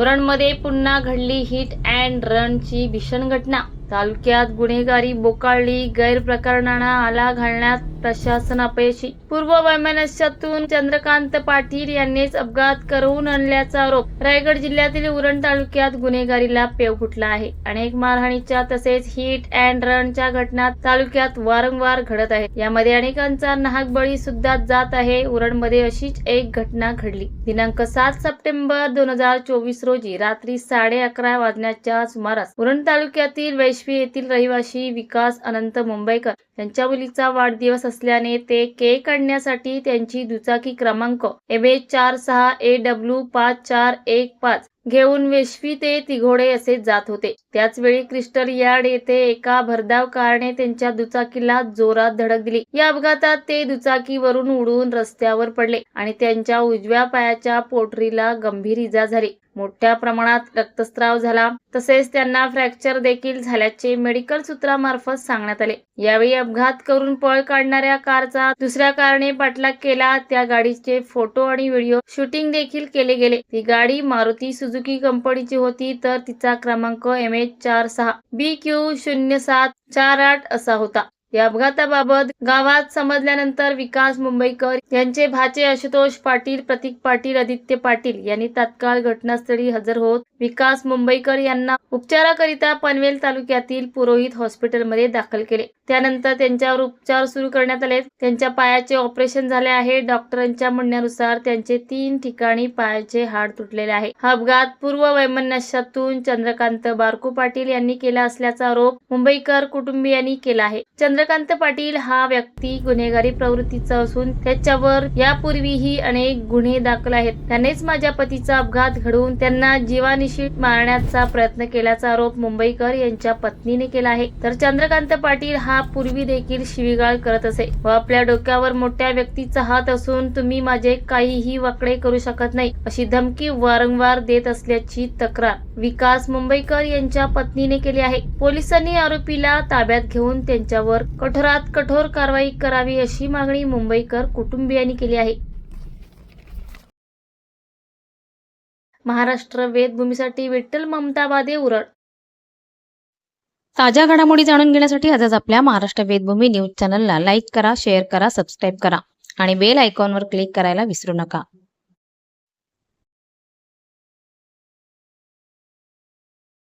उरणमध्ये पुन्हा घडली hit and रनची भीषण घटना. तालुक्यात गुन्हेगारी बोकाळली गैरप्रकरणांना आला घालण्यात प्रशासन अपयशी पूर्व वैमनस्यातून चंद्रकांत पाटील यांनीच अपघात करून आणल्याचा आरोप रायगड जिल्ह्यातील उरण तालुक्यात गुन्हेगारीला पेव फुटला आहे. अनेक मारहाणीच्या तसेच हिट अँड रनच्या घटना तालुक्यात वारंवार घडत आहेत. यामध्ये अनेकांचा नाहक बळी सुद्धा जात आहे. उरणमध्ये अशीच एक घटना घडली. दिनांक सात सप्टेंबर दोन हजार चोवीस रोजी रात्री साडे अकरा वाजण्याच्या सुमारास उरण तालुक्यातील वैश्वी येथील रहिवासी विकास अनंत मुंबईकर त्यांच्या मुलीचा वाढदिवस असल्याने ते केक आणण्यासाठी त्यांची दुचाकी क्रमांक एम ए चार सहा ए डब्ल्यू पाच चार एक पाच घेऊन वेशवी ते तिघोडे असे जात होते. त्याचवेळी क्रिस्टल यार्ड येथे एका भरधाव कारने त्यांच्या दुचाकीला जोरात धडक दिली. या अपघातात ते दुचाकीवरून उडून रस्त्यावर पडले आणि त्यांच्या उजव्या पायाच्या पोटरीला गंभीर इजा झाली. मोठ्या प्रमाणात रक्तस्राव झाला. तसेच त्यांना फ्रॅक्चर देखील झाल्याचे मेडिकल सूत्रामार्फत सांगण्यात आले. यावेळी अपघात करून पळ काढणाऱ्या कारचा दुसऱ्या कारने पाठलाग केला. त्या गाडीचे फोटो आणि व्हिडिओ शूटिंग देखील केले गेले. ती गाडी मारुती सुझुकी कंपनीची होती. तर तिचा क्रमांक एम एच चार सहा. बी क्यू शून्य सात चार आठ असा होता. या अपघाताबाबत गावात समजल्यानंतर विकास मुंबईकर यांचे भाचे आशुतोष पाटील प्रतीक पाटील आदित्य पाटील यांनी तात्काळ घटनास्थळी हजर होत विकास मुंबईकर यांना उपचाराकरिता पनवेल तालुक्यातील पुरोहित हॉस्पिटलमध्ये दाखल केले. त्यानंतर त्यांच्यावर उपचार सुरू करण्यात आले त्यांच्या पायाचे ऑपरेशन झाले आहे. डॉक्टरांच्या म्हणण्यानुसार त्यांचे तीन ठिकाणी पायाचे हाड तुटलेले आहे. हा अपघात पूर्व वैमनस्यातून चंद्रकांत बारकू पाटील यांनी केला असल्याचा आरोप मुंबईकर कुटुंबियांनी केला आहे. चंद्र चंद्रकांत पाटील हा व्यक्ती गुन्हेगारी प्रवृत्तीचा असून त्याच्यावर यापूर्वीही अनेक गुन्हे दाखल आहेत. त्यानेच माझ्या पतीचा अपघात घडवून त्यांना जीवानिशी मारण्याचा प्रयत्न केल्याचा आरोप मुंबईकर यांच्या पत्नीने केला आहे. तर चंद्रकांत पाटील हा पूर्वी देखील शिवीगाळ करत असे व आपल्या डोक्यावर मोठ्या व्यक्तीचा हात असून तुम्ही माझे काहीही वाकडे करू शकत नाही अशी धमकी वारंवार देत असल्याची तक्रार विकास मुंबईकर यांच्या पत्नीने केली आहे. पोलिसांनी आरोपीला ताब्यात घेऊन त्यांच्यावर कठोरात कठोर कारवाई करावी अशी मागणी मुंबईकर कुटुंबियांनी केली आहे. महाराष्ट्र वेदभूमीसाठी विठ्ठल ममताबादे उरळ. ताज्या घडामोडी जाणून घेण्यासाठी आजच आपल्या महाराष्ट्र वेदभूमी न्यूज चॅनलला लाईक करा शेअर करा सबस्क्राईब करा आणि बेल आयकॉनवर क्लिक करायला विसरू नका.